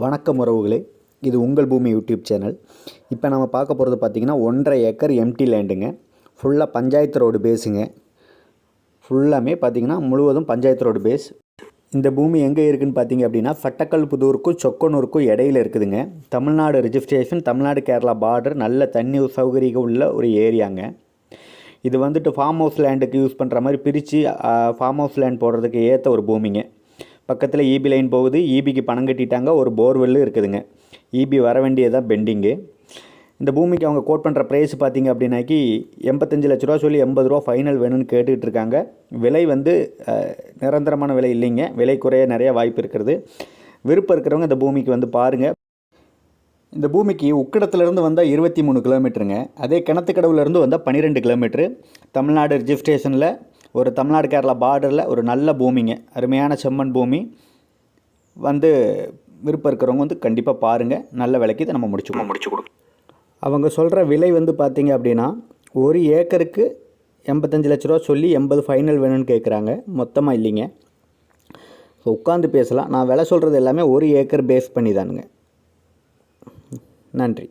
வணக்கம் உறவுகளே. இது உங்கள் பூமி யூடியூப் சேனல். இப்போ நம்ம பார்க்க போகிறது பார்த்திங்கன்னா ஒன்றரை ஏக்கர் எம்டி லேண்டுங்க ஃபுல்லாக பஞ்சாயத்து ரோடு பேஸுங்க ஃபுல்லாமே பார்த்திங்கன்னா முழுவதும் பஞ்சாயத்து ரோடு பேஸ் இந்த பூமி எங்கே இருக்குதுன்னு பார்த்தீங்க அப்படின்னா ஃபட்டக்கல் புதூருக்கும் சொக்கனூருக்கும் இடையில இருக்குதுங்க. தமிழ்நாடு ரிஜிஸ்ட்ரேஷன் தமிழ்நாடு கேரளா பார்டர் நல்ல தண்ணி சௌகரியம் உள்ள ஒரு ஏரியாங்க. இது வந்துட்டு ஃபார்ம் ஹவுஸ் லேண்டுக்கு யூஸ் பண்ணுற மாதிரி பிரித்து ஃபார்ம் ஹவுஸ் லேண்ட் போடுறதுக்கு ஏற்ற ஒரு பூமிங்க. பக்கத்தில் இபி லைன் போகுது. இபிக்கு பணம் கட்டிட்டாங்க. ஒரு போர்வெல்லு இருக்குதுங்க. இபி வர வேண்டியதான் பெண்டிங்கு இந்த பூமிக்கு அவங்க கோட் பண்ணுற ப்ரைஸ் பார்த்தீங்க அப்படின்னாக்கி எண்பத்தஞ்சு லட்ச ரூபா சொல்லி எண்பது ரூபா ஃபைனல் வேணும்னு கேட்டுக்கிட்டு இருக்காங்க. விலை வந்து நிரந்தரமான விலை இல்லைங்க. விலை குறைய நிறைய வாய்ப்பு இருக்கிறது. விருப்பம் இருக்கிறவங்க இந்த பூமிக்கு வந்து பாருங்கள் இந்த பூமிக்கு உக்கடத்துலேருந்து வந்தால் இருபத்தி மூணு கிலோமீட்டருங்க அதே கிணத்துக்கடவுலேருந்து வந்தால் பன்னிரெண்டு கிலோமீட்ரு தமிழ்நாடு ரிஜிஸ்ட்ரேஷனில் ஒரு தமிழ்நாடு கேரளா பார்டரில் ஒரு நல்ல பூமிங்க. அருமையான செம்மண் பூமி. வந்து விருப்பம் இருக்கிறவங்க வந்து கண்டிப்பாக பாருங்கள் நல்ல விலைக்கு இதை நம்ம முடிச்சு முடிச்சு கொடுக்கும் அவங்க சொல்கிற விலை வந்து பார்த்தீங்க அப்படின்னா ஒரு ஏக்கருக்கு எண்பத்தஞ்சு லட்ச ரூபா சொல்லி எண்பது ஃபைனல் வேணும்னு கேட்குறாங்க மொத்தமாக இல்லைங்க. ஸோ உட்காந்து பேசலாம். நான் விலை சொல்கிறது எல்லாமே ஒரு ஏக்கர் பேஸ் பண்ணி தானுங்க நன்றி.